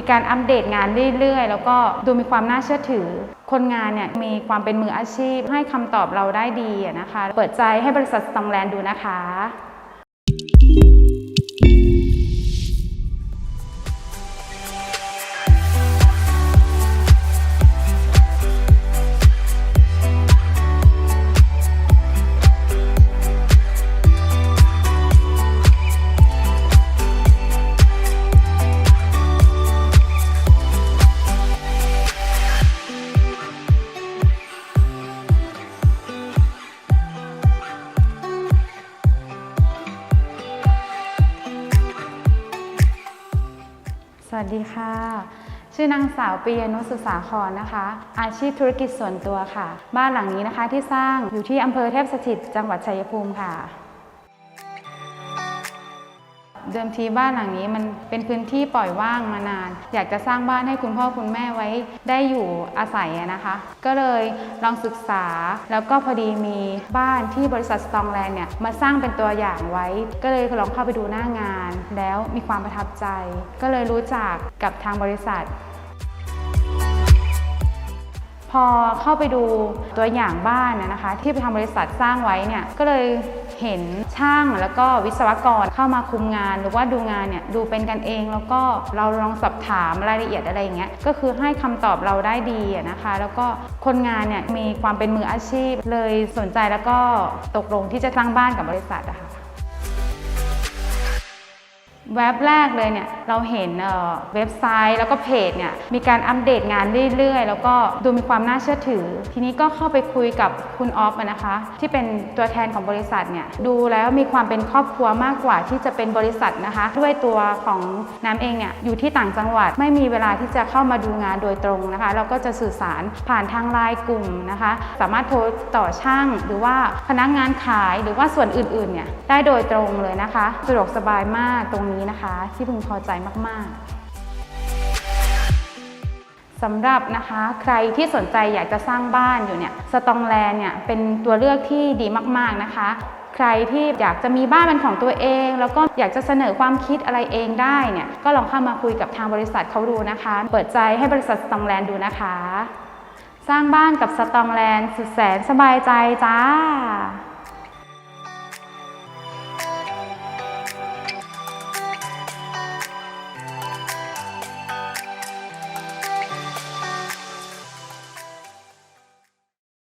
มีการอัปเดตงานเรื่อยๆ แล้วก็ดูมีความน่าเชื่อถือ คนงานเนี่ยมีความเป็นมืออาชีพ ให้คำตอบเราได้ดีนะคะ เปิดใจให้บริษัทสตองแลนด์ดูนะคะ สวัสดีค่ะ ชื่อนางสาวปียนุสุสาครนะคะ อาชีพธุรกิจส่วนตัวค่ะ บ้านหลังนี้นะคะที่สร้างอยู่ที่อำเภอเทพสถิต จังหวัดชัยภูมิค่ะ เดิมทีบ้านหลังนี้มันเป็นพื้นที่ปล่อยว่างมานาน อยากจะสร้างบ้านให้คุณพ่อคุณแม่ไว้ได้อยู่อาศัยนะคะ ก็เลยลองศึกษาแล้วก็พอดีมีบ้านที่บริษัทสตองแลนด์เนี่ยมาสร้างเป็นตัวอย่างไว้ ก็เลยลองเข้าไปดูหน้างาน แล้วมีความประทับใจ ก็เลยรู้จักกับทางบริษัท พอเข้าไปดูตัวอย่างบ้านนะนะคะ ที่ทางบริษัทสร้างไว้เนี่ยก็เลยเห็นช่างแล้วก็วิศวกรเข้ามาคุมงาน หรือว่าดูงานเนี่ยดูเป็นกันเองแล้วก็เราลองสอบถามรายละเอียดอะไรอย่างเงี้ยก็คือให้คำตอบเราได้ดีนะคะ แล้วก็คนงานเนี่ยมีความเป็นมืออาชีพเลยสนใจแล้วก็ตกลงที่จะสร้างบ้านกับบริษัทอะค่ะ เว็บแรกเลยเนี่ยเราเห็นเว็บไซต์แล้วก็เพจเนี่ยมีการอัปเดตงานเรื่อยๆ แล้วก็ดูมีความน่าเชื่อถือ ทีนี้ก็เข้าไปคุยกับคุณออฟนะคะ ที่เป็นตัวแทนของบริษัทเนี่ยดูแล้วมีความเป็นครอบครัวมากกว่าที่จะเป็นบริษัทนะคะ ด้วยตัวของน้ำเองเนี่ยอยู่ที่ต่างจังหวัดไม่มีเวลาที่จะเข้ามาดูงานโดยตรงนะคะ เราก็จะสื่อสารผ่านทางไลน์กลุ่มนะคะ สามารถโทรต่อช่างหรือว่าพนักงานขายหรือว่าส่วนอื่นๆเนี่ยได้โดยตรงเลยนะคะ สะดวกสบายมากตรงนี้นะคะ ที่พึงพอใจมากๆสำหรับนะคะใครที่สนใจอยากจะสร้างบ้านอยู่เนี่ยสตองแลนเนี่ยเป็นตัวเลือกที่ดีมากๆนะคะใครที่อยากจะมีบ้านเป็นของตัวเอง แล้วก็อยากจะเสนอความคิดอะไรเองได้เนี่ยก็ลองเข้ามาคุยกับทางบริษัทเขาดูนะคะ เปิดใจให้บริษัทสตองแลนดูนะคะ สร้างบ้านกับสตองแลนสุดแสนสบายใจจ้า